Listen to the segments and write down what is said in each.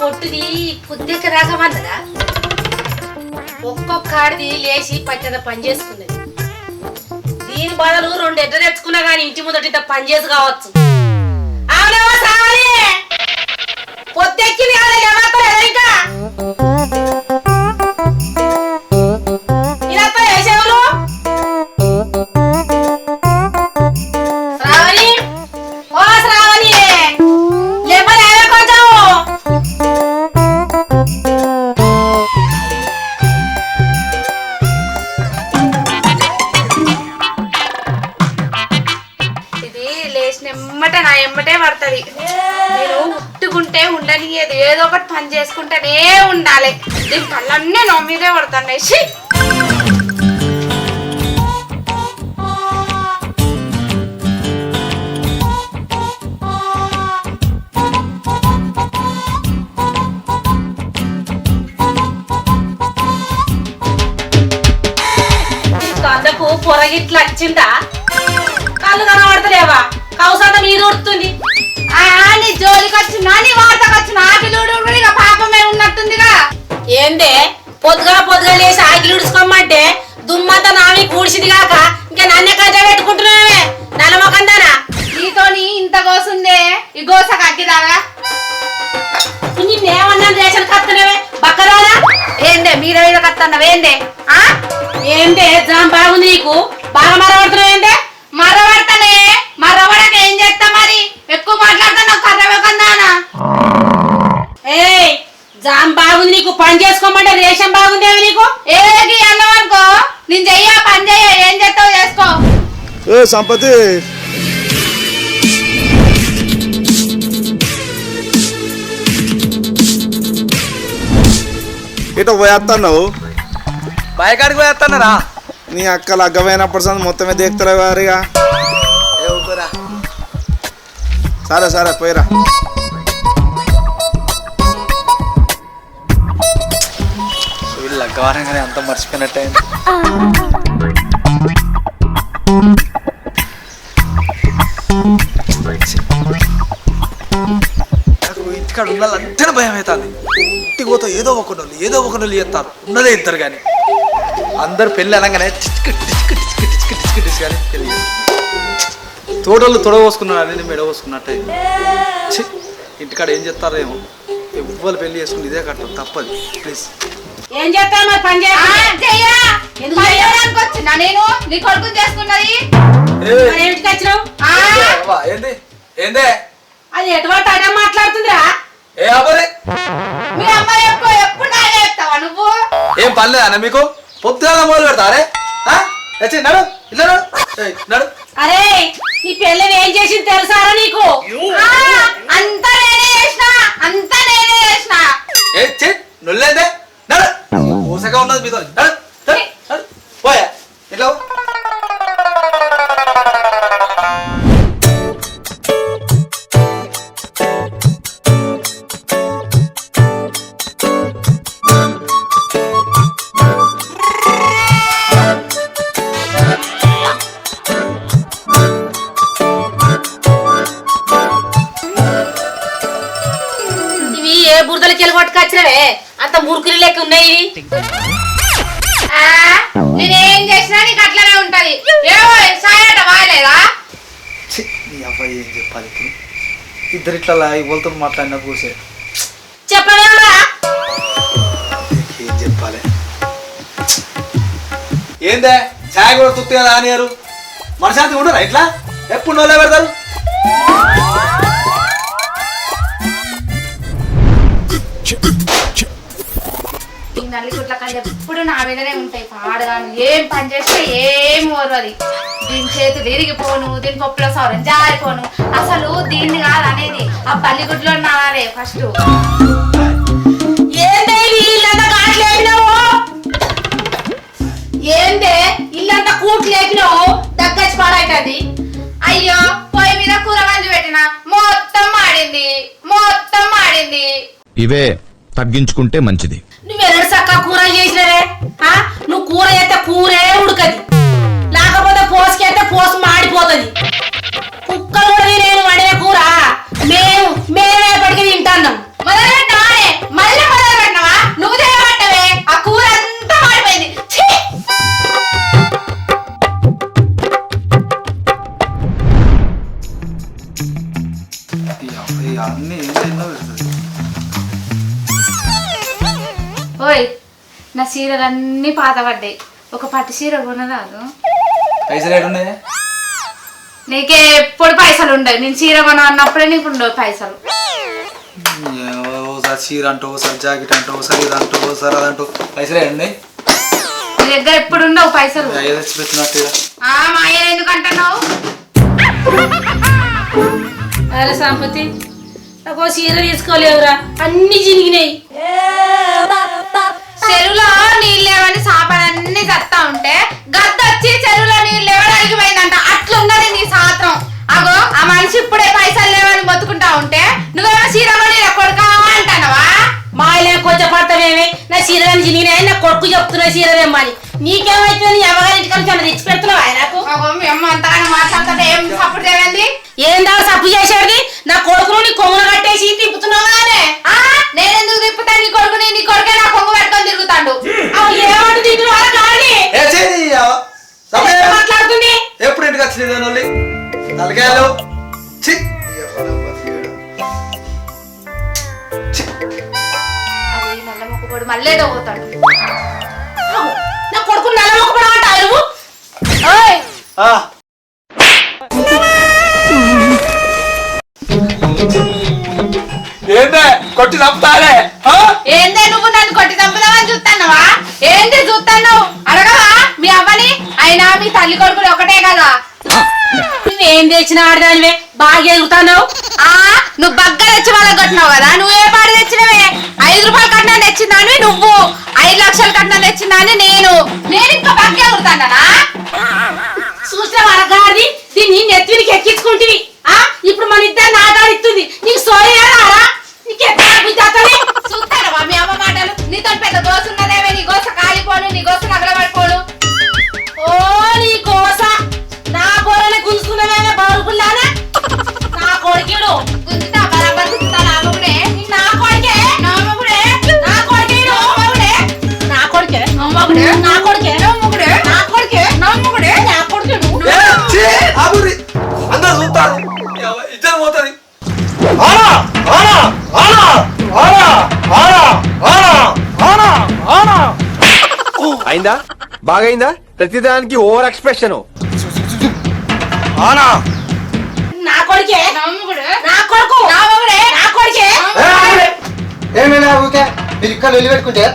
పొట్టుది పొద్దుక రాకమన్నదా ఒక్కొక్క ఆడిది లేచి పట్టణ పని చేసుకున్నది. దీని బదులు రెండు ఎడ్డ తెచ్చుకున్నా కానీ ఇంటి ముందట ఇంత పని చేసి కావచ్చు. ఉండాలి కళ్ళన్నీ నా మీదే పడుతున్నాయి. అందకు పొరగిట్లా వచ్చిందా కళ్ళు కనబడతలేవా? కౌసంత మీద ఉడుతుంది ఆ నీ జోలికి వచ్చినా నీ వార్తకు వచ్చిన ఆకిలుడు ఇక పాపమే ఉన్నట్టుందిగా. ఏందే? పొద్దుగా పొద్దుగా లేచి ఆకిలు ఉడుచుకోమంటే దుమ్మంతా నావి కూడిసింది కాక ఇంకా నన్నే కట్ట పెట్టుకుంటున్నావే? నల్లమొకందానా నీతోని ఇంత గోసుందే ఈ గోస కట్టిదాగా నిన్నేమన్నా రేషన్ కత్తనేవే బక్కరాలా? ఏందే? మీద మీద కత్తన్నవి? ఏందే? ఆ? ఏందే? జాం బాగుంది నీకు? బాగా మరబడుతున్నావు ఏందే? మర్రబడతానే మర్రబడక ఏం చేస్తా మరి? ఎక్కువ మాట్లాడుతున్నావు కర్రవకందానా ఏయ్ జాం బాగుంది నీకు పని చేసుకోమంటే రేషన్ బాగుందేవి నీకు? ఏగి అన్నావు అనుకో నేను చెయ్య పని చెయ్య ఏం చేస్తావు చేసుకో. ఏ సంపతి? ఇటు పోయేస్తున్నావు బయకాడికి పోయేస్తున్నారా నీ అక్కలు అగ్గమైనప్పుడు సంది మొత్తమే దేక్తలే వారిగా. సరే సరే పోయిరా. ఘోరంగానే అంత మర్చిపోయినట్టయింది. నాకు ఇంటికాడ ఉండాలంటేనే భయం అవుతుంది ఇంటికి పోతే ఏదో ఒక నొల్లి ఏదో ఒక నొల్లి చేస్తారు ఉన్నదే ఇద్దరు కానీ అందరు పెళ్ళి అనగానే టిచ్కి టిచ్కి టిచ్కి టిచ్కి టిచ్కి టిచ్క అని పెళ్ళి తోటలు తొడ పోసుకున్నారు మెడ పోసుకున్నట్టే ఇంటికాడ ఏం చేస్తారో ఏమో ఎవ్వరు పెళ్ళి చేసుకుని ఇదే కట్టం తప్పదు. ప్లీజ్. ఏం చేస్తా మరి పని ఆ, చేయాలి చెయ్య ఎందుకు పని చెయ్య? చేయడానికి వచ్చినా నేను? నీ కొడుకుని చేసుకున్నది? ఏమిటికి వచ్చినావు? ఏంది? ఏందే? అది ఎటువంటి అడ్డం మాట్లాడుతుందిరా. ఏ అబ్బరే? మీ అమ్మాయి ఎప్పుడు ఎప్పుడు నాగే చెప్తావా నువ్వు? ఏం పర్లేదన్న మీకు? పొద్దున మొదలు పెడతారే వచ్చి నడు ఇల్ల నడు. అరే నీ పెళ్ళని ఏం చేసింది తెలుసారా నీకు? ఆ, అంతా నేనే చేసిన అంతా నేనే చేసిన ఏ చి నొల్లేదే నడు ఊసగా ఉన్నది మీతో పోయా ఇట్లా పో. ఇవి ఏ బురదలకి వెళ్ళి పట్టుకొచ్చినవే? అంత మురుకులు లెక్క ఉన్నాయి. నేనేం చేసినా నీకు అట్లనే ఉంటది. ఏవో సాయట వాయలేదా? నీ అబ్బాయి ఏం చెప్పాలి ఇప్పుడు? ఇద్దరు ఇట్లా ఇవ్వలతో మాట్లాడినా కూసే ఏం చెప్పాలి? ఏందే? ఛాయ్ కూడా తుత్తి కదా అనియారు మనశాంతి ఉండరా ఇట్లా? ఎప్పుడు నోలే పెడతారు ఈ నల్లి కళ్ళు ఎప్పుడు నా మీదనే ఉంటాయి. పాడగాను. ఏం పని చేస్తే ఏం ఓర్వది. దీని చేతులు ఇరిగిపోను దీని పప్పులో సౌరం జారిపోను. అసలు దీన్ని కాదు అనేది ఆ పల్లిగుడ్లో నారే ఫస్ట్. ఏందే ఇల్లంతా ఇల్లంతా కూట్లు లేపినావు? దగ్గచ్చి పాడైతుంది. అయ్యో పొయ్యి మీద కూర వండి పెట్టిన మొత్తం మాడింది. మొత్తం మాడింది. ఇవే తగ్గించుకుంటే మంచిది. కూరలు చేసినరే? నువ్వు కూర చేస్తే కూరే ఉడకది. లేకపోతే పోసుకైతే పోసు మాడిపోతుంది. కుక్కలు కూడా నేను వండిన కూర? మేము మేమే ఎప్పటికీ తింటాను అన్నీ ఏం తిన్నా ఓయ్ కూరే చీరలన్నీ పాతపడ్డాయి ఒక పట్టు చీర కొనరాదు పైసలు ఏడున్నాయి నీకే ఎప్పుడు పైసలు ఉండవు. నేను చీర కొన అన్నప్పుడే నీకు ఉండవు పైసలు. చీర అంటూ ఓసారి జాకెట్ అంటూ ఓసారి ఇది అంటూ ఓసారి అదంటూ పైసలు ఏడున్నాయి నీ దగ్గర ఎప్పుడు ఉండవు పైసలు. ఏదో తెచ్చి పెట్టినట్టు ఆ మా అయ్య ఎందుకు అంటున్నావు? అరే సంపతి నాకు చీర తీసుకోలేవురా. అన్ని చినిగినాయి. చెరువులో నీళ్ళు లేవని సాపలన్నీ చస్తా ఉంటే గద్ద వచ్చి చెరువులో నీళ్ళు లేవడానికి పోయిందంట. అట్లున్నది నీ సాత్రం. అగో ఆ మనిషి ఇప్పుడే పైసలు లేవని మొత్తుకుంటా ఉంటే నువ్వేమో చీరమని కొడుకా అంటానవా? మా ఆయన కొంచెం పడతావేమి నా చీరని చినిగినాయి నా కొడుకు చెప్తున్నా చీర తెమ్మని. నీకేమైతే నీ ఇంటికి నుంచి తెచ్చి పెడుతున్నావా అంతగానో మాట్లాడుతుంటే ఏం సపోర్ట్ చేయండి ఏందా సప్పు చేసేది? నా కొడుకును నీ కొమ్మున బతికాలో మళ్ళీ పోతాడు. నా ఏందే? కొట్టి చంపుతారే ఏందే నువ్వు నన్ను కొట్టి చంపుదామని చూస్తానవా ఏ అయినా మీ తల్లి కొడుకులు ఒకటే కదా? నువ్వేం తెచ్చిన ఆడదానివే బాగా ఎగురుతున్నావు ఆ నువ్వు బగ్గ తెచ్చి వాళ్ళకి కొట్టినావు కదా నువ్వే పాడు తెచ్చినవే. ఐదు రూపాయలు కట్టినా తెచ్చిందాని నువ్వు ఐదు లక్షలు కట్టినా తెచ్చిందాని నేను. నేను ఇంకా బగ్గ ఎగురుతానా చూసిన వరగారి దీన్ని నెత్తినికి ఎక్కించుకుంటివి. ఆ ఇప్పుడు ఇద్దరు పోతుంది అయిందా బాగైందా ప్రతిదానికి ఓవర్ ఎక్స్ప్రెషన్ ఏమైనా ఊకే మీరు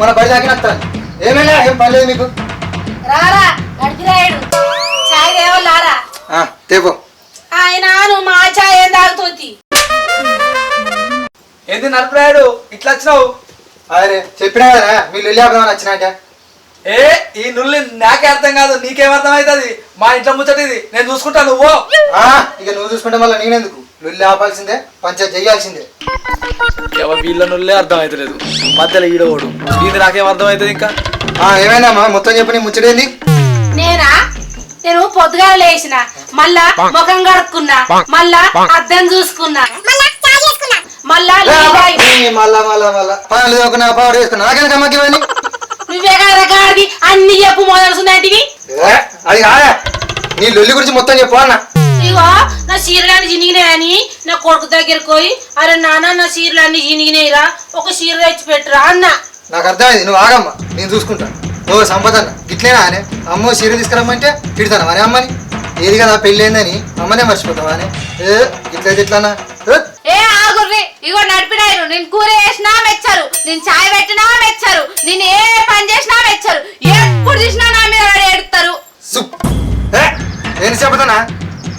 మన బడి ఏమైనా ఏం పర్లేదు మీకు రారా ఆయన మా తాగుతుంది ఏంది నలుపురాయుడు? ఇట్లా వచ్చినావు? అరే చెప్పినా కదా వెళ్ళి ఆపదామని వచ్చినాక. ఏ ఈ నుల్లి నాకే అర్థం కాదు నీకేం అర్థం అవుతుంది మా ఇంట్లో ముచ్చట ఇది నేను చూసుకుంటా నువ్వు ఆ, ఇక నువ్వు చూసుకుంటే మళ్ళీ నేనెందుకు? వెళ్ళి ఆపాల్సిందే పంచాయత్ చేయాల్సిందే వీళ్ళ నుల్లే అర్థం అవుతలేదు మధ్యలో ఈడోడు ఇది నాకేం అర్థం అవుతుంది ఇంకా? ఆ, ఏమైందమ్మా? మొత్తం చెప్పి నీ ముచ్చటేంది? నేనా? నేను పొద్దుగా లేచిన మళ్ళా ముఖం కడుక్కున్నా మళ్ళా అద్దం చూసుకున్నా మళ్ళా నువ్వే కదా గాడిది అన్ని చెప్పు అది కాదా. నీ లొల్లి గురించి మొత్తం చెప్పు అన్న. ఇగో నా చీరలన్నీ చినిగినాయని నా కొడుకు దగ్గరికి పోయి అరే నాన్న నా చీరలన్నీ చినిగినాయిరా ఒక చీర తెచ్చి పెట్టురా అన్న. నాకు అర్థమైంది నువ్వు ఆగమ్మా నేను చూసుకుంటా. ఓ సంపద అన్న. గిట్లేనా అనే అమ్మో చీర తీసుకురమ్మంటే తిడతాను? అనే అమ్మని ఏది కదా పెళ్ళి అయిందని అమ్మనే మర్చిపోతావా అని. ఏ ఇట్లయితే ఇట్లానా ఏ, ఆగుర్రి ఇగో నడిపినారు నేను కూర చేసినా మెచ్చరు. నేను చాయ్ పెట్టినా మెచ్చరు. నేను ఏ పని చేసినా మెచ్చరు. ఎప్పుడు చూసినా నా మీద పడి ఏడుస్తారు సుప్. ఏ నేను చెబుతానా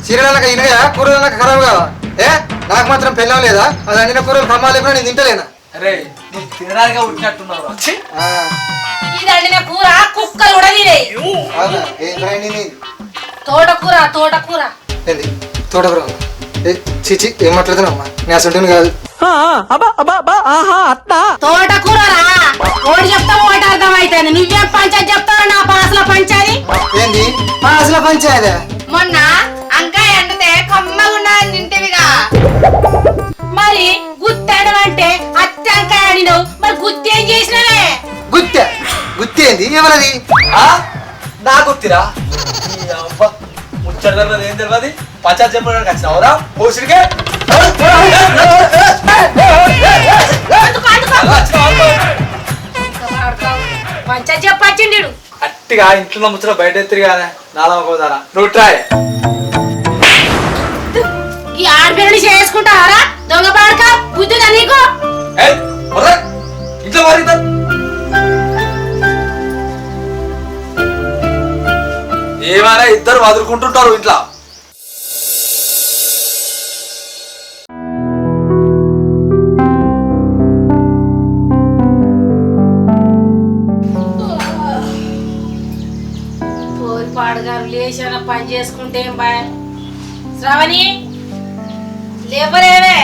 చీరలక ఇనగా కూరలక ఖరాబ్ కావా? ఏ నాకు మాత్రం పెళ్ళం లేదా? అది అందిన కూరలు కమ్మా లేకుండా నేను తింటలేనా? అరే నీకు తినడానికి ఉట్టినట్టున్నావు అండిన కూర కుక్కలు కూడా తినేయి ఏం ఫ్రెండ్ ఇది తోటకూర తోటకూర. ఏంది? తోటకూర? చిచి ఏం మాట్లాడుతున్నావు నేను అసలు కాదు. తోటకూర ఓడి చెప్తా ఓటి అర్థం అవుతుంది నువ్వేం పంచాయతీ చెప్తావు నా పాసల పంచాది ఏంది? పంచాయదా మొన్న అంకాయ అండితే కమ్మగుండని తింటివిగా మరి గుత్తాడు అంటే అత్తంకాయ ఆడినవు మరి గుత్తి ఏం చేసినవే? గుత్తె? గుత్తేంది ఎవరది నా గుత్తిరా అట్టిగా ఏం ఇంట్లో ముచ్చట బయట ఎత్తిరిగానే నాలా పోదారా నువ్వు ట్రాయ్ ఈ ఆడపిల్లని చేసుకుంటా దొంగ పాడక? బుద్ధి ఇంట్లో మారిందా ఏమైనా ఇద్దరు వదులుకుంటుంటారు ఇంట్లో. పాడుగారు లేచాన పని చేసుకుంటే ఏం బాయ్ శ్రావణి లేవలేవే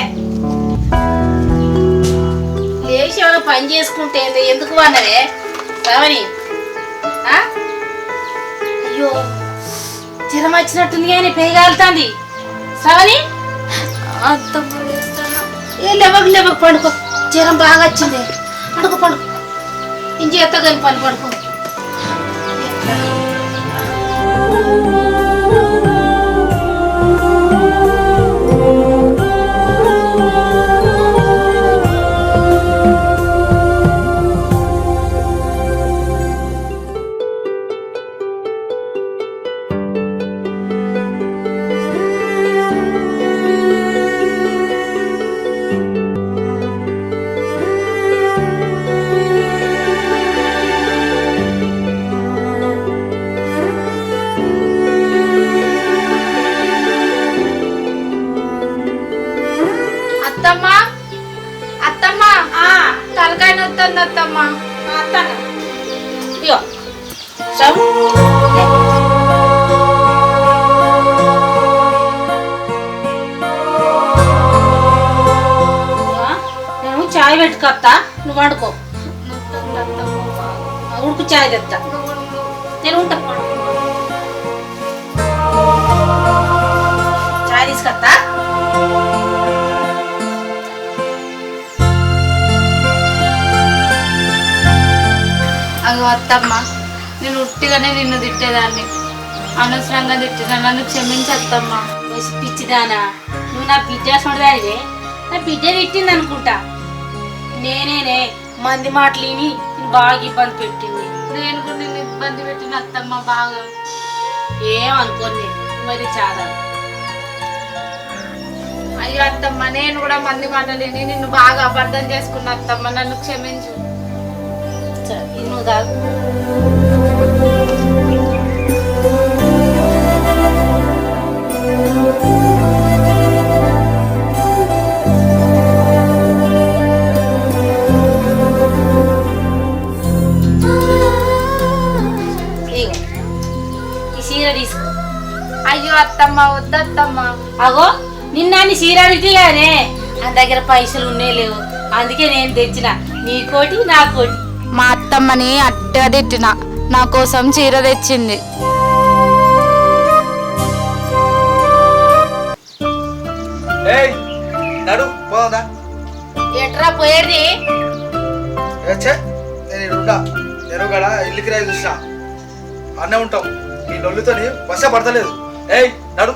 లేచి ఏమైనా పని చేసుకుంటే ఎందుకు అన్నవే శ్రావణి ఆ? అయ్యో జ్వరం వచ్చినట్టుంది కానీ పేగాలుతుంది. శ్రావణి అత్తమ్మ ఏ లేవకు లేవకు పండుకో. జ్వరం బాగా వచ్చింది. పండుకో పండుకో. ఇంటి ఎత్తగని పని పండుకో. అత్తమ్మ ఇగో. నేను చాయ్ పెట్టుకొస్తా నువ్వు వండుకో. ఉడుకు చాయ్ తెస్తా నేను ఉంటా. అగో అత్తమ్మ నేను ఉట్టిగానే నిన్ను తిట్టేదాన్ని. అనవసరంగా తిట్టినా నన్ను క్షమించి అత్తమ్మ వయసు పిచ్చిదానా. నువ్వు నా బిడ్డ చూడదానివే నా బిడ్డ తిట్టింది అనుకుంటా. నేనేనే మంది మాటలు విని బాగా ఇబ్బంది పెట్టింది. నేను కూడా నిన్ను ఇబ్బంది పెట్టిన అత్తమ్మ బాగా. ఏమనుకోని మరి చాలా. అయ్యో అత్తమ్మ నేను కూడా మంది మాటలేని నిన్ను బాగా అబద్ధం చేసుకున్న అత్తమ్మ. నన్ను క్షమించు. సరే, ఇది నువ్వు తాగు ఈ అయ్యో అత్తమ్మ వద్దత్తమ్మ అగో నిన్న నీ చీర అడిగితే నా దగ్గర పైసలు ఉన్నాయి లేవు. అందుకే నేను తెచ్చిన. నీ కోటి నా కోటి. అత్తమ్మని అట్టగా తిట్టిన. నా కోసం చీర తెచ్చింది. ఏయ్ నడు పోదా ఎట్రా పోయేది? ఛే నేను ఇక్కడ ఉంటా. ఎరుగడ అన్నే వశ పడతలేదు. ఏయ్ నడు.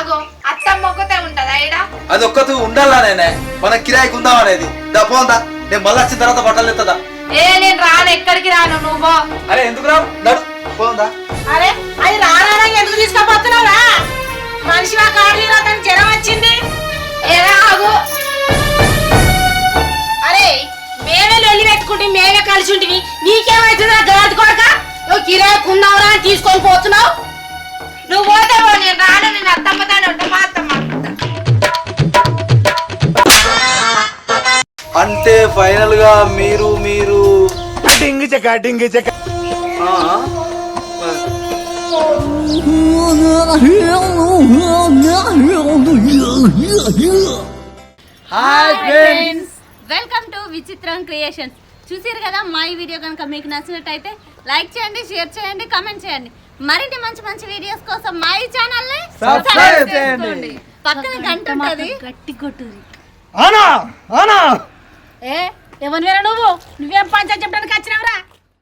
అగో అత్తమ్మ ఒకతే ఉంటదా ఈడ? అది ఒక్కతు ఉండాలా నేనే? మన కిరాయికి ఉందాం అనేది. దా పోందా నేను మళ్ళీ వచ్చిన తర్వాత బట్టలు ఎత్తదా? ఏ నేను రాను ఎక్కడికి రాను నువ్వు? అరే ఎందుకు రావు? నడు. పోందా? అరే అది రానా ఎందుకు తీసుకుపోతున్నావురా? మనిషి ఆ కాడు అతనికి జ్వరం వచ్చింది. ఏరా ఆగు. అరే మేమే లొల్లి పెట్టుకుంటే మేమే కలిసి ఉంటివి. నీకేమైతుందా గాడి కొడక? నువ్వు కిరాయి కుందావురా అని తీసుకొని పోతున్నావు? నువ్వు పోతే నేను రాను నేను అత్తమ్మతోనే ఉంటా మా అత్తమ్మ. అంటే ఫైనల్గా మీరు మీరు. డింగి చెక్క డింగి చెక్క ఆ? Hi friends welcome to Vichitram creations చూసారు కదా మా ఈ వీడియో కనుక మీకు నచ్చినట్టయితే లైక్ చేయండి షేర్ చేయండి కామెంట్ చేయండి. మరిన్ని మంచి మంచి వీడియోస్ కోసం మా ఈ ఛానల్ని సబ్స్క్రైబ్ చేయండి. చేసుకోండి. పక్కన గంట ఉంటది. గట్టి కొట్టుది ఆనా ఆనా ఏ ఎవరు నువ్వు? నువ్వేం పంచాయతీ చెప్పడానికి వచ్చినావురా?